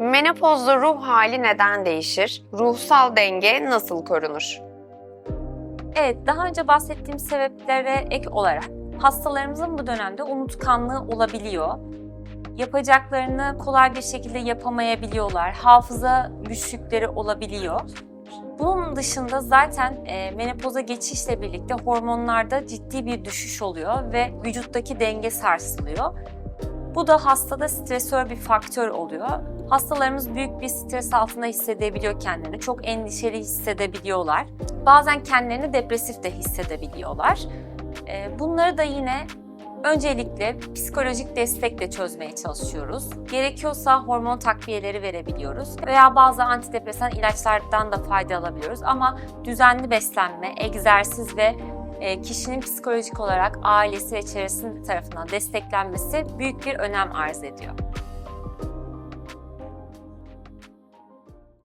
Menopozda ruh hali neden değişir? Ruhsal denge nasıl korunur? Evet, daha önce bahsettiğim sebeplere ek olarak hastalarımızın bu dönemde unutkanlığı olabiliyor. Yapacaklarını kolay bir şekilde yapamayabiliyorlar. Hafıza güçlükleri olabiliyor. Bunun dışında zaten e, menopoza geçişle birlikte hormonlarda ciddi bir düşüş oluyor ve vücuttaki denge sarsılıyor. Bu da hastada stresör bir faktör oluyor. Hastalarımız büyük bir stres altında hissedebiliyor kendilerini. Çok endişeli hissedebiliyorlar. Bazen kendilerini depresif de hissedebiliyorlar. Ee, Bunları da yine öncelikle psikolojik destekle çözmeye çalışıyoruz. Gerekiyorsa hormon takviyeleri verebiliyoruz veya bazı antidepresan ilaçlardan da fayda alabiliyoruz. Ama düzenli beslenme, egzersiz ve kişinin psikolojik olarak ailesi ve çevresinin tarafından desteklenmesi büyük bir önem arz ediyor.